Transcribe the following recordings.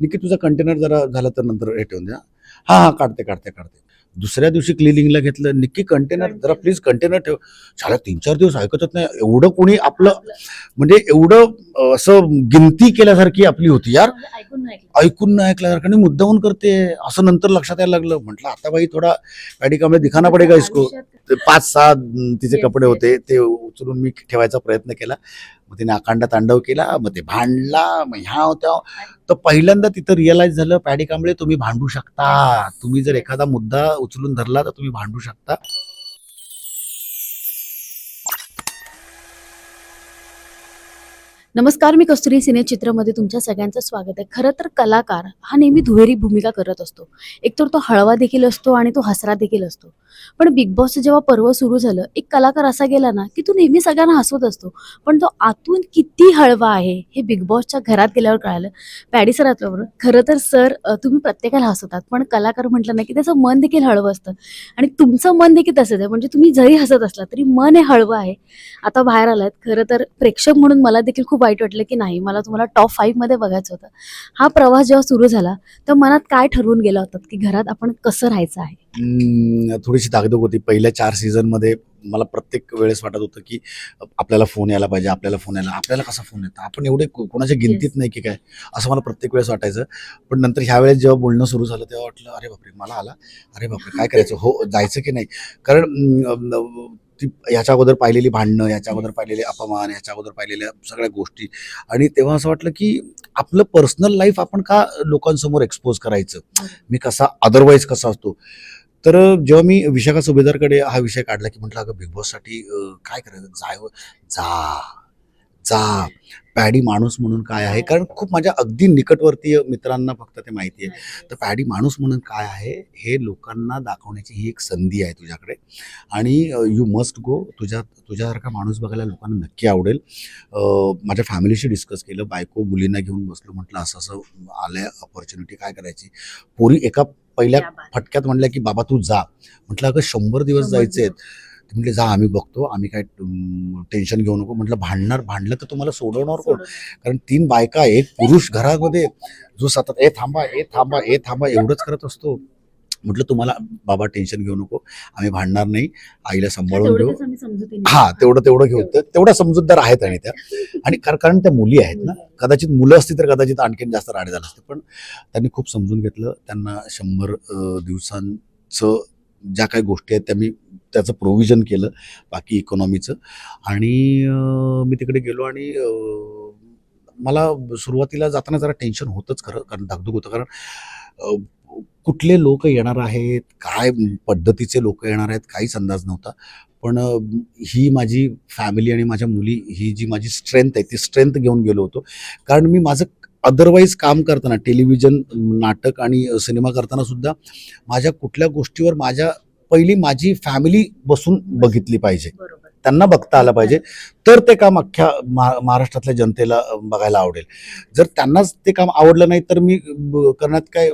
निकी तुझा कंटेनर जरा झाला तर नंतर हे ठेवून द्या. हा हा काढते काढते काढते. दुसऱ्या दिवशी क्लिनिंगला घेतलं निक्की कंटेनर जरा प्लीज कंटेनर ठेव. झाला तीन चार दिवस ऐकतच नाही. एवढं कोणी आपलं म्हणजे एवढं असं गिनती केल्यासारखी आपली होती यार. ऐकून नाही ऐकलं. ऐकून नाही ऐकल्यासारखं आणि मुद्दाहून करते. असं नंतर लक्षात यायला लागलं. म्हटलं आता बाई थोडा पॅडी कामळे दिखाना पडेगा इसको. पाच सहा तिचे कपडे. होते ते उचलून मी ठेवायचा प्रयत्न केला. मग तिने अकांड तांडव केला मग ते भांडला मग ह्या होत्या. तर पहिल्यांदा तिथं रिअलाइज झालं पॅडी कांबळे तुम्ही भांडू शकता. तुम्ही जर एखादा मुद्दा उचलून धरला तर तुम्ही भांडू शकता. नमस्कार मी कस्तुरी सिने चित्रमध्ये तुमच्या सगळ्यांचं स्वागत आहे. खरं तर कलाकार हा नेहमी दुहेरी भूमिका करत असतो. एकतर तो हळवा देखील असतो आणि तो हसरा देखील असतो. पण बिग बॉसचं जेव्हा पर्व सुरू झालं एक कलाकार असा गेला ना की तो नेहमी सगळ्यांना हसवत असतो. पण तो आतून किती हळवा आहे हे बिग बॉसच्या घरात गेल्यावर कळालं. पॅडी सर खरं तर सर तुम्ही प्रत्येकाला हसवतात पण कलाकार म्हटलं ना की त्याचं मन देखील हळवं असतं. आणि तुमचं मन देखील तसंच आहे म्हणजे तुम्ही जरी हसत असला तरी मन हे हळवं आहे. आता बाहेर आलात खरं तर प्रेक्षक म्हणून मला देखील खूप वाईट वाटलं की नाही मला तुम्हाला टॉप फाईव्हमध्ये बघायचं होतं. हा प्रवास जेव्हा सुरू झाला तर मनात काय ठरवून गेला होता की घरात आपण कसं राहायचं आहे? थोडीशी दागदग होती. पहिल्या चार सीझनमध्ये मला प्रत्येक वेळेस वाटत होतं की आपल्याला फोन यायला पाहिजे आपल्याला फोन यायला आपल्याला कसा फोन येतो? आपण एवढे कोणाच्या गिनतीत नाही की काय असं मला प्रत्येक वेळेस वाटायचं. पण नंतर ह्या वेळेस जेव्हा बोलणं सुरू झालं तेव्हा वाटलं अरे बापरे मला आला? अरे बापरे काय करायचं? हो जायचं की नाही? कारण ती ह्याच्या अगोदर पाहिलेली भांडणं ह्याच्या अगोदर पाहिलेले अपमान ह्याच्या अगोदर पाहिलेल्या सगळ्या गोष्टी. आणि तेव्हा असं वाटलं की आपलं पर्सनल लाईफ आपण का लोकांसमोर एक्सपोज करायचं? मी कसा अदरवाईज कसा असतो? तर जेव्हा मी विशाखा सुभेदारकडे हा विषय काढला की म्हटलं अगं बिग बॉससाठी काय करायचं? जाय हो, जा. जा पॅडी माणूस म्हणून काय आहे? कारण खूप माझ्या अगदी निकटवर्तीय मित्रांना फक्त ते माहिती आहे. तर पॅडी माणूस म्हणून काय आहे? हे लोकांना दाखवण्याची ही एक संधी आहे तुझ्याकडे. आणि यू मस्ट गो तुझ्या तुझ्यासारखा माणूस बघायला लोकांना नक्की आवडेल. माझ्या फॅमिलीशी डिस्कस केलं. बायको मुलींना घेऊन बसलो म्हटलं असं असं आलं ऑपॉर्च्युनिटी काय करायची? पोरी एका पहिल्या फटक्यात म्हणल्या की बाबा तू जा. म्हटलं अगं शंभर दिवस जायचे आहेत ते म्हटले जा आम्ही बघतो आम्ही काय टेन्शन घेऊ नको. म्हटलं भांडणार भांडलं तर तुम्हाला सोडवणार कोण? कारण तीन बायका एक पुरुष घरामध्ये जो सतत ए थांबा ए थांबा ए थांबा एवढंच करत असतो. म्हटलं तुम्हाला बाबा टेन्शन घेऊ नको आम्ही भांडणार नाही आईला सांभाळून घेऊ हा तेवढं तेवढं घेऊ. तेवढ्या समजूतदार आहेत आणि त्या. आणि कार- कारण त्या मुली आहेत ना कदाचित मुलं असती तर कदाचित आणखीन जास्त राडे झालं असतं. पण त्यांनी खूप समजून घेतलं. त्यांना शंभर दिवसांचं ज्या काही गोष्टी आहेत त्या मी त्याचं प्रोव्हिजन केलं बाकी इकॉनॉमीचं आणि मी तिकडे गेलो आणि मला सुरुवातीला जाताना जरा टेन्शन होतंच खरं कारण धाकधूक होतं. कारण कुठले लोक येणार आहेत काय पद्धतीचे लोक येणार आहेत काहीच अंदाज नव्हता. पण ही माझी फॅमिली आणि माझ्या मुली ही जी माझी स्ट्रेंथ आहे ती स्ट्रेंथ घेऊन गेलो होतो. कारण मी माझं अदरवाईज काम करताना टेलिव्हिजन नाटक आणि सिनेमा करताना सुद्धा माझ्या कुठल्या गोष्टीवर माझ्या पहिली माझी फॅमिली बसून बघितली पाहिजे. त्यांना बघता आलं पाहिजे. तर ते काम अख्ख्या महा महाराष्ट्रातल्या जनतेला बघायला आवडेल. जर त्यांनाच ते काम आवडलं नाही तर मी करण्यात काय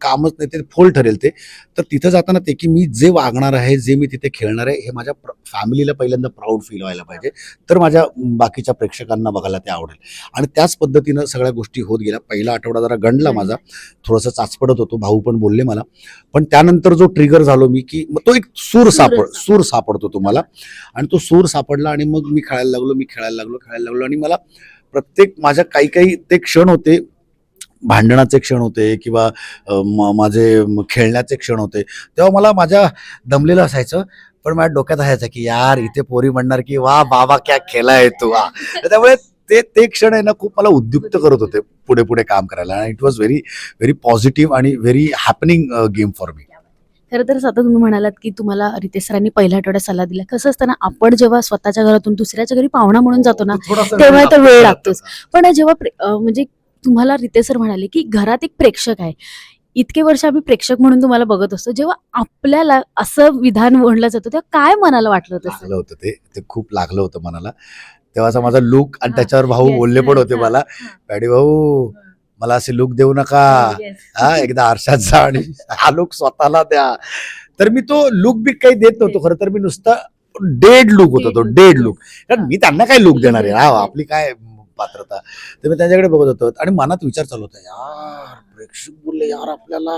कामच नाही ते फोल ठरेल ते. तर तिथं जाताना ते की मी जे वागणार आहे जे मी तिथे खेळणार आहे हे माझ्या फॅमिलीला पहिल्यांदा प्राऊड फील व्हायला पाहिजे. तर माझ्या बाकीच्या प्रेक्षकांना बघायला ते आवडेल. आणि त्याच पद्धतीनं सगळ्या गोष्टी होत गेल्या. पहिला आठवडा जरा गंडला माझा. थोडंसं चाचपडत होतो. भाऊ पण बोलले मला. पण त्यानंतर जो ट्रिगर झालो मी की तो एक सूर सापड सूर सापडतो तुम्हाला. आणि तो सूर सापडला आणि मग मी खेळायला लागलो मी खेळायला लागलो खेळायला लागलो. आणि मला प्रत्येक माझ्या काही काही ते क्षण होते. भांडणाचे क्षण होते किंवा म- माझे खेळण्याचे क्षण होते. तेव्हा मला माझ्या दमलेलं असायचं पण माझ्या डोक्यात असायचं की यार इथे पोरी म्हणणार की वा बाबा क्या खेळा आहे तू वा. त्यामुळे ते ते क्षण आहे ना खूप मला उद्युक्त करत होते पुढे पुढे काम करायला. आणि it was very very positive आणि very happening game for me खरं तर आता तुम्ही म्हणालात की तुम्हाला रितेश सरांनी पहिल्या आठवड्यात सल्ला दिला. कसं असतं ना आपण जेव्हा स्वतःच्या घरातून दुसऱ्याच्या घरी पाहुणा म्हणून जातो ना तेव्हा तर वेळ लागतोच. पण जेव्हा म्हणजे तुम्हाला रितेश सर म्हणाले की घरात एक प्रेक्षक आहे. इतके वर्ष आम्ही प्रेक्षक म्हणून तुम्हाला बघत असतो. जेव्हा आपल्याला असं विधान म्हणलं जातं तेव्हा काय मनाला वाटलं होतं होतं ते. खूप लागलं होतं मनाला. तेव्हाचा माझा लुक आणि त्याच्यावर भाऊ बोलले पण होते मला. पॅडी भाऊ मला असे लुक देऊ नका. Yes. हा एकदा आरशात जा आणि हा लुक स्वतःला द्या. तर मी तो लुक बी काही देत नव्हतो खरं तर मी नुसता डेड लुक होता तो. डेड लुक कारण मी त्यांना काय लुक देणार आहे? हा आपली काय पात्रता? तर मी त्याच्याकडे बघत होतो आणि मनात विचार चालू होता यार प्रेक्षक बोलले यार आपल्याला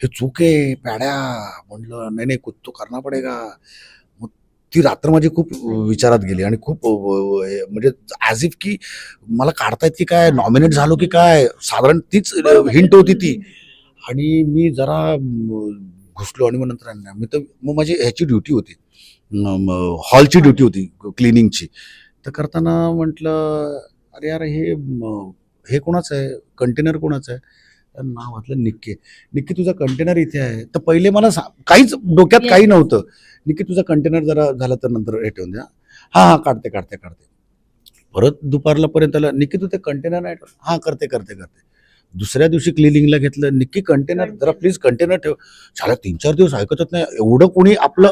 हे चूक आहे पॅड्या. म्हणलं नाही नाही कुछ तो करना पडेगा. ती रात्र माझी खूप विचारात गेली आणि खूप म्हणजे ॲज इफ की मला काढतायत की काय नॉमिनेट झालो की काय साधारण तीच हिंट होती ती. आणि मी जरा घुसलो आणि मग नंतर मी तर मग माझी ह्याची ड्युटी होती. हॉलची ड्युटी होती क्लिनिंगची तर करताना म्हटलं अरे यार हे हे कोणाचं आहे? कंटेनर कोणाचं आहे? तर नाव वाटलं निक्की. निक्की तुझा कंटेनर इथे आहे. तर पहिले मला काहीच डोक्यात. काही नव्हतं. निक्की तुझा कंटेनर जरा झाला तर नंतर हे ठेवून द्या. हां हां काढते काढते काढते. परत दुपारला पर्यंत आलं. निक्की तू ते कंटेनर नाही हां करते करते करते. दुसऱ्या दिवशी क्लिनिंगला घेतलं. निक्की कंटेनर जरा प्लीज कंटेनर ठेव. झालं तीन चार दिवस ऐकतच नाही. एवढं कोणी आपलं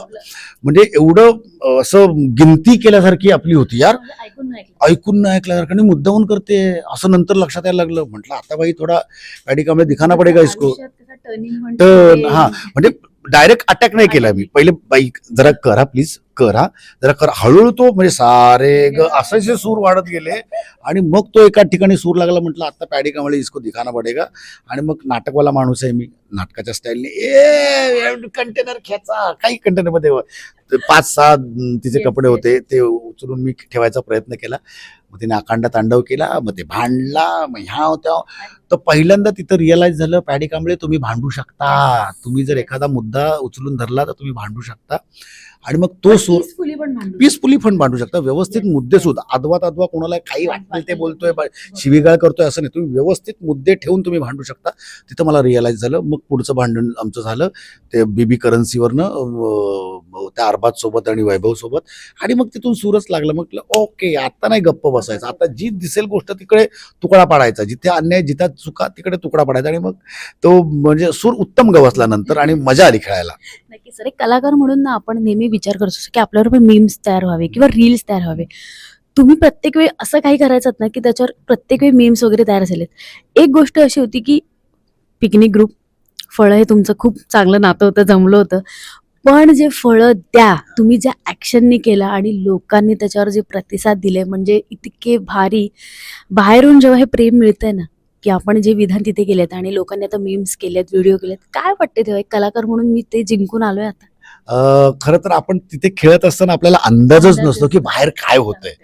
म्हणजे एवढं असं गिनती केल्यासारखी आपली होती यार. ऐकून नाही ऐकलं. ऐकून नाही ऐकल्यासारखं आणि मुद्दाहून करते. असं नंतर लक्षात यायला लागलं. म्हटलं आता बाई थोडा पॅडिका मध्ये दिखाना पडेगा इसको. टर्न म्हणजे- हा. म्हणजे डायरेक्ट अटॅक नाही केला मी. पहिले बाई जरा करा प्लीज करा. जरा करा. हळूहळू तो म्हणजे सारे ग असायचे सूर वाढत गेले. आणि मग तो एका ठिकाणी सूर लागला म्हटलं आता पॅडी कामाला इसको दिखाना पडेगा. आणि मग नाटकवाला माणूस आहे मी. नाटकाच्या स्टाईलने ए कंटेनर खेचा. काही कंटेनरमध्ये पाच सहा तिचे कपडे. होते ते उचलून मी ठेवायचा प्रयत्न केला. मग तिने अकांड तांडव केला मग ते भांडला मग ह्या होत्या. तर पहिल्यांदा तिथं रिअलाइज झालं पॅडी कांबळे तुम्ही भांडू शकता. तुम्ही जर एखादा मुद्दा उचलून धरला तर तुम्ही भांडू शकता. आणि मग तो सूर पीसफुली पण भांडू शकता. व्यवस्थित. मुद्दे सुद्धा अद्वा तद्वा कोणाला काही वाटतं ते बोलतोय शिवीगाळ करतोय असं नाही. तुम्ही व्यवस्थित मुद्दे ठेवून तुम्ही भांडू शकता. तिथं मला रिअलाइज झालं. मग पुढचं भांडण आमचं झालं. ते बीबी करन्सीवरनं त्या अरबाज सोबत आणि वैभव सोबत. आणि मग तिथून सूरच लागलं. म्हटलं ओके आता नाही गप्प बसायचं. आता जी दिसेल गोष्ट तिकडे तुकडा पाडायचा. जिथे अन्याय जिथे चुका तिकडे तुकडा पाडायचा. आणि मग तो म्हणजे सूर उत्तम गवसला नंतर आणि मजा आली खेळायला. नक्की सर एक कलाकार म्हणून ना आपण नेहमी विचार करतो की आपल्यावर पण मीम्स तयार व्हावे किंवा रील्स तयार व्हावे. तुम्ही प्रत्येक वेळी असं काही करायचं ना की त्याच्यावर प्रत्येक वेळी मीम्स वगैरे तयार झालेत. एक गोष्ट अशी होती की पिकनिक ग्रुप फळं हे तुमचं खूप चांगलं नातं होतं जमलं होतं. पण जे फळं द्या तुम्ही ज्या ॲक्शननी केला आणि लोकांनी त्याच्यावर जे प्रतिसाद दिले म्हणजे इतके भारी बाहेरून जेव्हा हे प्रेम मिळतंय ना की आपण जे विधान तिथे केलेत आणि लोकांनी आता मीम्स केलेत व्हिडिओ केलेत काय वाटते तेव्हा? एक कलाकार म्हणून मी ते जिंकून आलोय आता. खरं तर आपण तिथे खेळत असताना आपल्याला अंदाजच नसतो की बाहेर काय होतंय.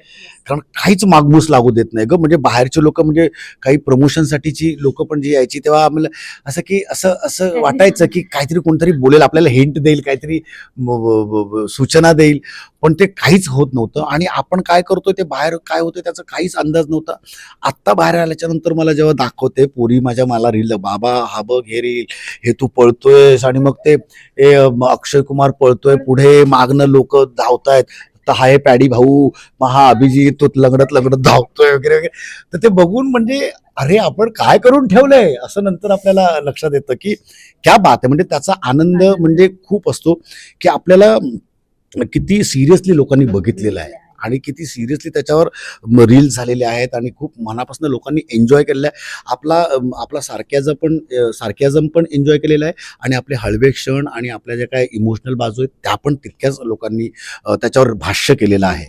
कारण काहीच मागमूस लागू देत नाही ग. म्हणजे बाहेरचे लोक म्हणजे काही प्रमोशनसाठीची लोक पण जी यायची तेव्हा आम्हाला असं की असं असं वाटायचं की काहीतरी कोणतरी बोलेल आपल्याला हिंट देईल काहीतरी सूचना देईल. पण ते काहीच होत नव्हतं. आणि आपण काय करतोय ते बाहेर काय होतं त्याचा काहीच अंदाज नव्हता. आत्ता बाहेर आल्याच्यानंतर मला जेव्हा दाखवते पोरी माझ्या मला रील बाबा हा बघ हे रील हे तू पळतोयस. आणि मग ते अक्षय कुमार पळतोय पुढे मागणं लोक धावतायत. तर हा हे पॅडी भाऊ मग हा अभिजित तो लंगडत लंगडत धावतोय वगैरे वगैरे. तर ते बघून म्हणजे अरे आपण काय करून ठेवलंय? असं नंतर आपल्याला लक्षात येतं की क्या बात आहे. म्हणजे त्याचा आनंद. म्हणजे खूप असतो की आपल्याला किती सिरियसली लोकांनी बघितलेलं आहे. आणि किती सिरियसली त्याच्यावर रील्स झालेले आहेत आणि खूप मनापासून लोकांनी एन्जॉय केलेलं आहे. आपला आपला सारख्याजम पण सारख्याजम पण एन्जॉय केलेला आहे आणि आपले हळवे क्षण आणि आपल्या ज्या काय इमोशनल बाजू आहेत त्या पण तितक्याच लोकांनी त्याच्यावर भाष्य केलेलं आहे.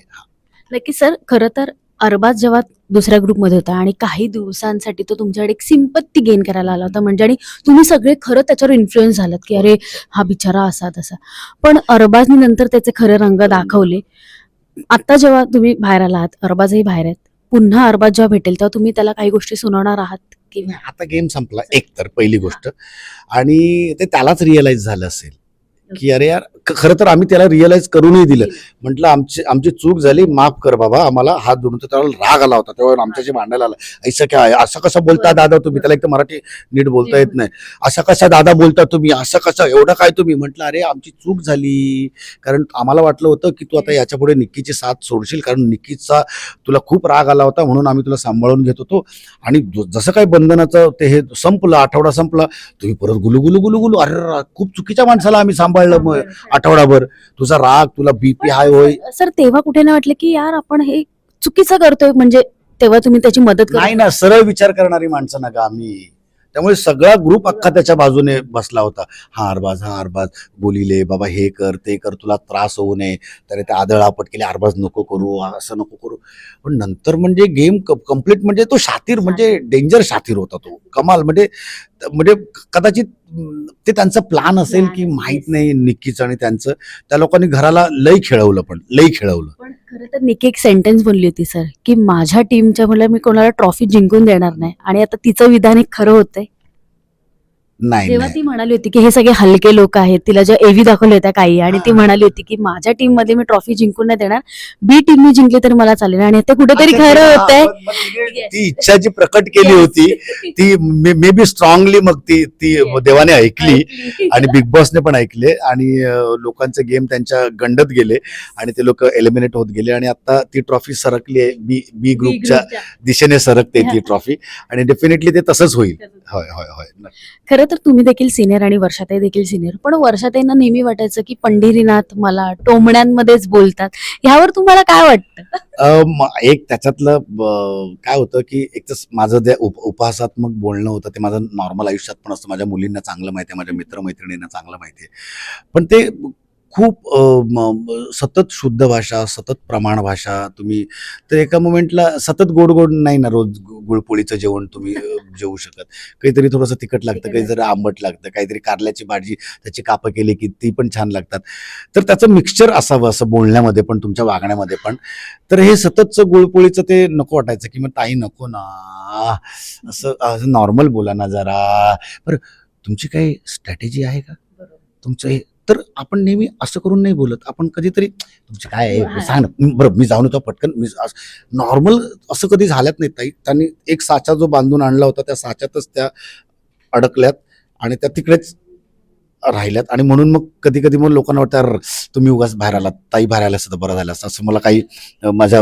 नक्की सर खरं तर अरबाज जेव्हा दुसऱ्या ग्रुपमध्ये होता आणि काही दिवसांसाठी तो तुमच्याकडे एक सिंपत्ती गेन करायला आला होता. म्हणजे आणि तुम्ही सगळे खरं त्याच्यावर इन्फ्लुएन्स झालात की अरे हा बिचारा असा तसा. पण अरबाजने नंतर त्याचे खरे रंग दाखवले. आता जेव्हा तुम्ही बाहेर आलात अरबाजही बाहेर आहेत पुन्हा अरबाज जेव्हा भेटेल तेव्हा तुम्ही त्याला काही गोष्टी सुनावणार आहात की नाही, आता गेम संपला एक तर पहिली गोष्ट. आणि ते त्यालाच रिअलाइज झालं असेल. की अरे यार खरं तर आम्ही त्याला रिअलाइज करूनही दिलं. म्हटलं आमची आमची चूक झाली माफ कर बाबा आम्हाला हात जोडून तर त्याला राग आला होता तेव्हा आमच्याशी भांडायला आला. ऐसा काय? असं कसं बोलता दादा तुम्ही? त्याला एक तर मराठी नीट बोलता येत नाही. असं कसा दादा बोलता तुम्ही? असं कसं एवढं काय तुम्ही? म्हटलं अरे आमची चूक झाली. कारण आम्हाला वाटलं होतं की तू आता याच्यापुढे निक्कीची साथ सोडशील कारण निक्कीचा तुला खूप राग आला होता म्हणून आम्ही तुला सांभाळून घेत होतो. आणि जसं काही बंधनाचं ते हे संपलं आठवडा संपला तुम्ही परत गुलू गुलू गुलू गुलू अरे खूप चुकीच्या माणसाला आम्ही सांभाळलं मग आठवडाभर. तुझा राग तुला बीपी हाय होय सर तेव्हा कुठे नाही वाटलं की यार आपण हे चुकीचं करतोय म्हणजे तेव्हा तुम्ही त्याची मदत नाही ना सरळ विचार करणारी माणसं ना का आम्ही. त्यामुळे सगळा ग्रुप अख्खा त्याच्या बाजूने बसला होता. हा अरबाज हा अरबाज. बोलिले बाबा हे कर ते कर तुला त्रास होऊ नये. तर ते आदळ आपट केले अरबाज नको करू असं नको करू. पण नंतर म्हणजे गेम कंप्लीट म्हणजे तो शातीर म्हणजे डेंजर शातीर होता तो. कमाल म्हणजे म्हणजे कदाचित ते त्यांचा प्लान असेल की माहीत. नाही निक्कीचं आणि त्यांचं. त्या लोकांनी घराला लई खेळवलं पण लई खेळवलं. पण खरं तर निकी एक सेंटेन्स बोलली होती सर की माझ्या टीमच्या मुलं मी कोणाला ट्रॉफी जिंकून देणार नाही. आणि आता तिचं विधान एक खरं होतंय. नाही जेव्हा ती म्हणाली होती की हे सगळे हलके लोक आहेत तिला ज्या एव्ही दाखवल्या होत्या काही आणि ती. म्हणाली होती की माझ्या टीममध्ये मी ट्रॉफी जिंकून नाही देणार बी टीम मी जिंकली तर मला चालेल आणि ते कुठेतरी खरं होतंय. Yes. ती इच्छा जी प्रकट केली होती ती मे बी स्ट्रॉंगली मग ती ती. देवाने ऐकली आणि बिग बॉसने पण ऐकले आणि लोकांचे गेम त्यांच्या गंडत गेले आणि ते लोक एलिमिनेट होत गेले आणि आता ती ट्रॉफी सरकली आहे बी बी ग्रुपच्या दिशेने सरकते ती ट्रॉफी आणि डेफिनेटली ते तसंच होईल. होय होय होय खरं तर तुम्ही देखील सिनियर आणि वर्षाताई देखील सिनियर पण वर्षाताईंना नेहमी वाटायचं की पंढरीनाथ मला टोमण्यांमध्येच बोलतात. ह्यावर तुम्हाला काय वाटतं? एक त्याच्यातलं काय होतं की एक तर माझं जे उप उपहासात्मक बोलणं होतं ते माझं नॉर्मल आयुष्यात पण असतं. माझ्या मुलींना चांगलं माहिती आहे माझ्या मित्रमैत्रिणींना चांगलं माहिती आहे. पण ते खूप सतत शुद्ध भाषा सतत प्रमाण भाषा तुम्ही तर एका मोमेंटला सतत गोड गोड नाही ना रोज गुळपोळीचं जेवण तुम्ही जेवू शकत. काहीतरी थोडंसं तिखट लागतं तिखट काहीतरी आंबट लागतं काहीतरी कारल्याची भाजी त्याची कापं केली की ती पण छान लागतात. तर त्याचं मिक्सचर असावं असं बोलण्यामध्ये पण तुमच्या वागण्यामध्ये पण. तर हे सततचं गुळपोळीचं ते नको वाटायचं की मग ताई नको ना. असं असं नॉर्मल बोला ना जरा. बरं तुमची काही स्ट्रॅटेजी आहे का? तुमचं हे तर आपण नेहमी असं करून नाही बोलत. आपण कधीतरी तुमचं काय हा. आहे सांग ना. बरं मी जाऊन येतो पटकन. मी नॉर्मल असं कधी झाल्यात नाही ताई. त्यांनी एक साचा जो बांधून आणला होता त्या साच्यातच त्या अडकल्यात आणि त्या तिकडेच राहिल्यात. आणि म्हणून मग कधी कधी मग लोकांना वाटतं "अरे, तुम्ही उगाच बाहेर आलात. ताई बाहेर आल्या असतं बरं झालं असतं. असं मला काही माझ्या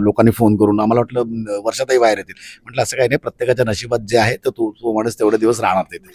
लोकांनी फोन करून आम्हाला वाटलं अं, वर्षाताई बाहेर येतील. म्हटलं असं काही नाही. प्रत्येकाच्या नशिबात जे आहे तर तू तू म्हणस तेवढे दिवस राहणार तिथे.